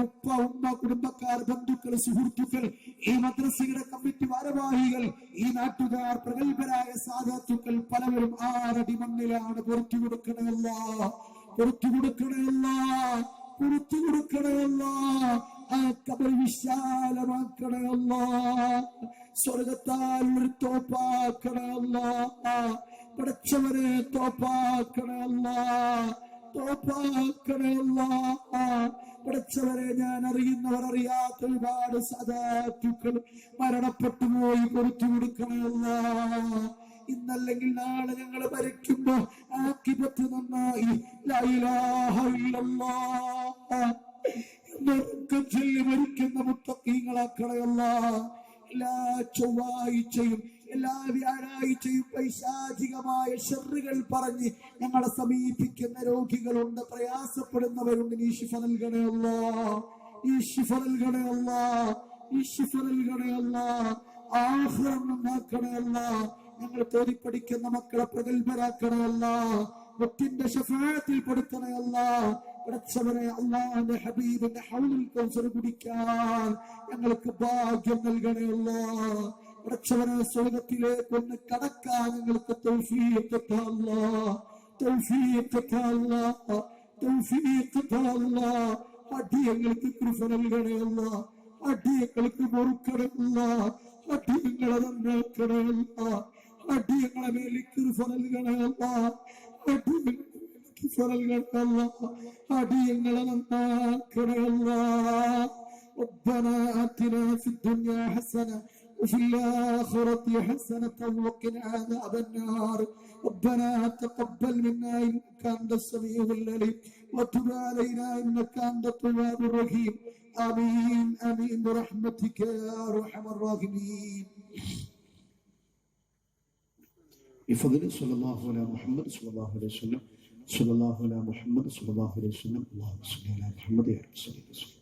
ഉപ്പ ഉമ്മ കുടുംബക്കാർ ബന്ധുക്കൾ സുഹൃത്തുക്കൾ ഈ മദ്രസയുടെ കമ്മിറ്റി ഭാരവാഹികൾ ഈ നാട്ടുകാർ പ്രഗത്ഭരായ സാധാത്തുക്കൾ പലവരും ആറടി മണ്ണിലാണ് പുറത്തു കൊടുക്കണമല്ല പുറത്തു കൊടുക്കണമല്ല പുറത്തു കൊടുക്കണമല്ല ആ വിശാലമാക്കണമല്ല സ്വർഗത്താൽ ഒരു തോപ്പാക്കണമല്ല പടച്ചവരെ തോപ്പാക്കണമല്ല തോപ്പാക്കണമല്ല പടച്ചവരെ ഞാൻ അറിയുന്നവർ അറിയാത്ത ഒരുപാട് സദാത്തുക്കൾ മരണപ്പെട്ടു പോയി കൊടുത്തു കൊടുക്കണമല്ല. ഇന്നല്ലെങ്കിൽ നാളെ ഞങ്ങൾ മരിക്കുമ്പോ ആക്കിപത്ത് നന്നായി. ലാ ഇലാഹ ഇല്ലല്ലാഹ് എന്നൊക്കെ ചൊല്ലി മരിക്കുന്ന മുത്തക്കീങ്ങളാക്കണയല്ല എല്ലാ ചൊവ്വാഴ്ചയും എല്ലാ വ്യാഴാഴ്ചയും പൈശാചികമായ ഷെറുകൾ പറഞ്ഞ് ഞങ്ങളെ സമീപിക്കുന്ന രോഗികളുണ്ട്. പ്രയാസപ്പെടുന്നവരുണ്ട്. നീ ശിഫ നൽകണയല്ല നീ ശിഫ നൽകണയല്ല നീ ശിഫ നൽകണയല്ല ആഹ്റം നന്നാക്കണയല്ല ഞങ്ങൾ തോതിപ്പടിക്കുന്ന മക്കളെ പ്രഗത്ഭരാക്കണയല്ല മുത്തിന്റെ ഷഫാത്തിൽ കൊടുക്കണയല്ല പടച്ചവനെ അള്ളാന്റെ ഹബീബിന്റെ ഹൗലിൽ കൗസർ കുടിക്കാൻ ഞങ്ങൾക്ക് ഭാഗ്യം നൽകണയല്ല പടച്ചവനെ സ്വർഗത്തിലേക്ക് ഒന്ന് കടക്കാൻ ഞങ്ങൾക്ക് തൗഫീഖ് തല്ല തൗഫീഖ് തല്ല തൗഫീഖ് തല്ല അടിയങ്ങൾക്ക് കൃപ നൽകണയല്ല അടിയങ്ങൾക്ക് പൊറുക്കണമല്ല അടിയങ്ങളെ നന്നാക്കണമല്ല അടിയങ്ങളെ മേലിൽ കൃപ നൽകണമല്ല അടിയങ്ങളെ ഫലങ്ങളല്ല അടിയങ്ങളെ നന്നാക്കണമല്ല ربنا آتنا في الدنيا حسنة وفي الآخرة حسنة وقنا عذاب النار. ربنا تقبل منا إنك أنت السميع العليم. وتب علينا إنك أنت التواب الرحيم. آمين آمين. برحمتك يا أرحم الراحمين. بفضل صلى الله على محمد صلى الله عليه وسلم. صلى الله على محمد صلى الله عليه وسلم. اللهم صل على محمد يا رب صل وسلم